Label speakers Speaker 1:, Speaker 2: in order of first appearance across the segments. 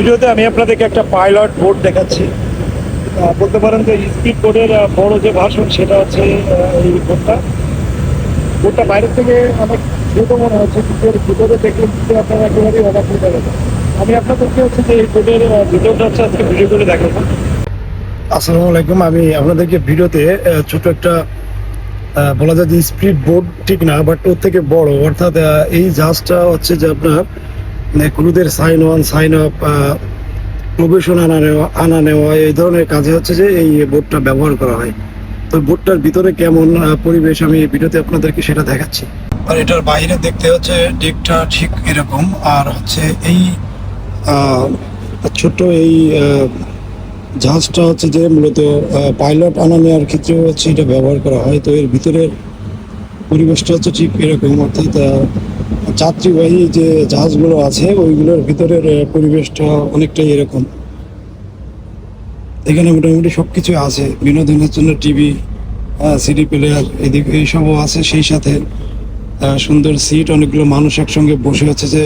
Speaker 1: ভিডিওতে আমি আপনাদেরকে একটা পাইলট বোর্ড দেখাচ্ছি। বলতে পারেন যে স্পিড বোর্ডের বড় যে ভাষণ সেটা হচ্ছে এই বোর্ডটা। বোর্ডটা বাইরের থেকে অনেক ছোট মনে হচ্ছে, কিন্তু ভিতরে দেখলে কিন্তু আপনারা একেবারেই অবাক হয়ে যাবেন। আমি আপনাদেরকে হচ্ছে যে এই বোর্ডের ভিডিওটা হচ্ছে আজকে ভিডিও করে দেখাবো। আসসালামু আলাইকুম, আমি আপনাদেরকে ভিডিওতে ছোট একটা বলা যায় যে স্পিড বোর্ড ঠিক না, বাট ওর থেকে বড়। অর্থাৎ এই জাহাজটা হচ্ছে যে আপনার ক্রুদের sign on sign up probation আনা নেওয়া আনা নেওয়া, এই ধরনের কাজে হচ্ছে যে এই বোর্ডটা ব্যবহার করা হয়। তো বোর্ডটার ভিতরে কেমন পরিবেশ আমি এই ভিডিওতে আপনাদেরকে সেটা দেখাচ্ছি। আর এটার বাইরে দেখতে হচ্ছে ডিকটা ঠিক এরকম, আর হচ্ছে এই ছোট্ট এই জাহাজটা হচ্ছে যে মূলত পাইলট আনা নেওয়ার ক্ষেত্রেও হচ্ছে এটা ব্যবহার করা হয়। তো এর ভিতরের পরিবেশটা হচ্ছে ঠিক এরকম, অর্থাৎ যাত্রীবাহী যে জাহাজগুলো আছে, ওইগুলোর ভিতরের পরিবেশটা অনেকটাই এরকম। এখানে মোটামুটি সব কিছু আছে, বিনোদনের জন্য টিভি সিডি প্লেয়ার, এদিকে, এইসবও আছে। সেই সাথে সুন্দর সিট, অনেকগুলো মানুষ একসঙ্গে বসে আছে যে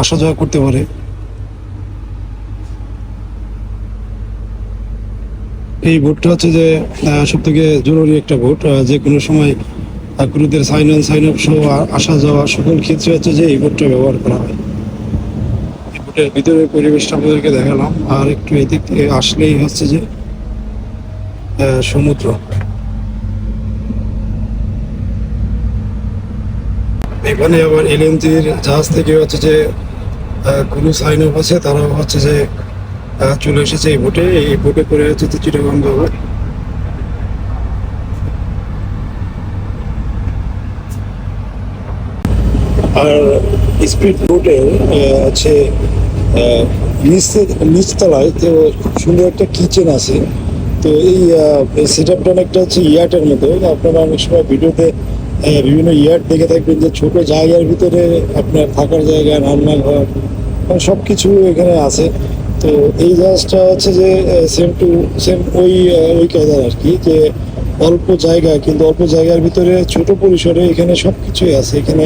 Speaker 1: আসা যাওয়া করতে পারে। এই ভোটটা হচ্ছে যে সব থেকে জরুরি একটা ভোট যে কোনো সময় ক্রুদের সাইন অন সাইন আপ সহ আসা যাওয়া সকল ক্ষেত্রে হচ্ছে যে এই ভোটটা ব্যবহার করা হয়। এই ভোটের ভিতরে পরিবেশটা আপনাদেরকে দেখালাম। আর একটু এদিক থেকে আসলেই হচ্ছে যে সমুদ্র। এখানে আবার এলএনজির জাহাজ থেকে হচ্ছে যে কোনো সাইন আপ আছে তারা হচ্ছে যে চলে এসেছে এই বোটে। এই বোটে করে হচ্ছে চিটাগাং যাব আর স্পিড বোটে আছে আহ, নিচতলায় তো সুন্দর একটা কিচেন আছে। তো এই সেট আপটা অনেকটা হচ্ছে ইয়ার্টের মতো। আপনারা অনেক সময় ভিডিওতে বিভিন্ন ইয়ার্ট দেখে থাকবেন যে ছোট জায়গার ভিতরে আপনার থাকার জায়গা রান্নাঘর সব কিছু এখানে আছে। তো এই জাহাজটা হচ্ছে যে সেম টু সেম ওই ওই কায়দার আর কি যে অল্প জায়গা কিন্তু অল্প জায়গার ভিতরে ছোট পরিসরে এখানে সব কিছুই আছে। এখানে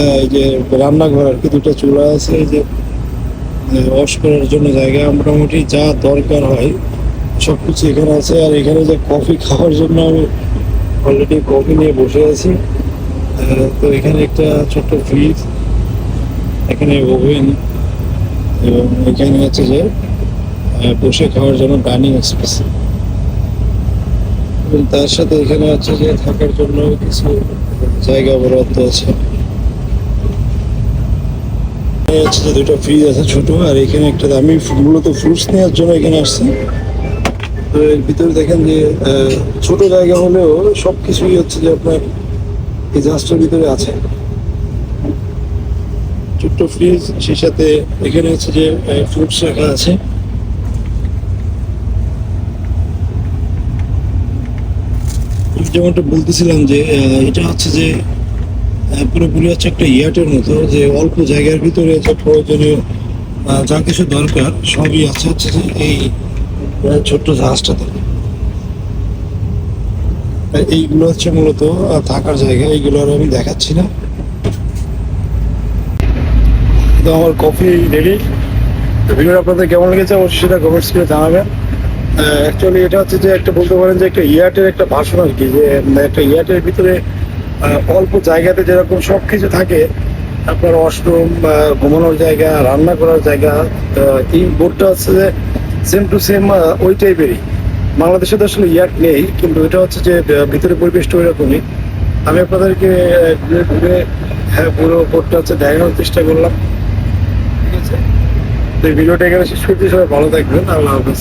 Speaker 1: এই যে রান্নাঘর আর কি দুটো চুলা আছে যে ওয়াশ করার জন্য জায়গা। মোটামুটি যা দরকার হয় সব কিছু এখানে আছে। আর এখানে যে কফি খাওয়ার জন্য আমি অলরেডি কফি নিয়ে বসে আছি। তো এখানে একটা ছোট্ট ফ্রিজ এখানে ওভেন এবং এখানে হচ্ছে যে বসে খাওয়ার জন্য ডাইনিং স্পেস এবং তার সাথে এখানে হচ্ছে যে থাকার জন্য কিছু জায়গা বরাদ্দ আছে। হচ্ছে যে দুটো ফ্রিজ আছে ছোট, আর এখানে একটা আমি মূলত ফ্রুটস নেওয়ার জন্য এখানে আসছি। তো এর ভিতরে দেখেন যে ছোট জায়গা হলেও সব কিছুই হচ্ছে যে আপনার এই জাহাজটার ভিতরে আছে। ছোট্ট ফ্রিজ সেই সাথে এখানে হচ্ছে যে ফ্রুটস রাখা আছে। যেমনটা বলতেছিলাম যে এটা হচ্ছে যে পুরোপুরি হচ্ছে একটা ইয়ার্টের মতো, যে অল্প জায়গার ভিতরে যে প্রয়োজনীয় যা কিছু দরকার, সবই আছে হচ্ছে যে এই ছোট্ট জাহাজটাতে। এইগুলো হচ্ছে মূলত থাকার জায়গা, এইগুলো আর আমি দেখাচ্ছি না। আমার কফি রেডি ভিডিওটা আপনাদের কেমন লেগেছে? অবশ্যই সেটা কমেন্টস করে জানাবেন। অ্যাকচুয়ালি এটা হচ্ছে যে একটা বলতে পারেন যে একটা ইয়ার্টের একটা ভাষণ আর কি, যে, একটা ইয়ার্টের ভিতরে অল্প জায়গাতে যেরকম সব কিছু থাকে, আপনার ওয়াশরুম ঘুমানোর জায়গা, রান্না করার জায়গা এই বোর্ডটা হচ্ছে যে সেম টু সেম ওই টাইপেরই বাংলাদেশে তো আসলে ইয়ার্ট নেই, কিন্তু এটা হচ্ছে যে ভিতরে পরিবেশটা ওই রকমই আমি আপনাদেরকে ঘুরে ঘুরে হ্যাঁ পুরো বোর্ডটা হচ্ছে দেখানোর চেষ্টা করলাম। ঠিক আছে? তো এই ভিডিওটা এখানে শেষ করতে সবাই ভালো থাকবেন, আল্লাহ হাফিজ।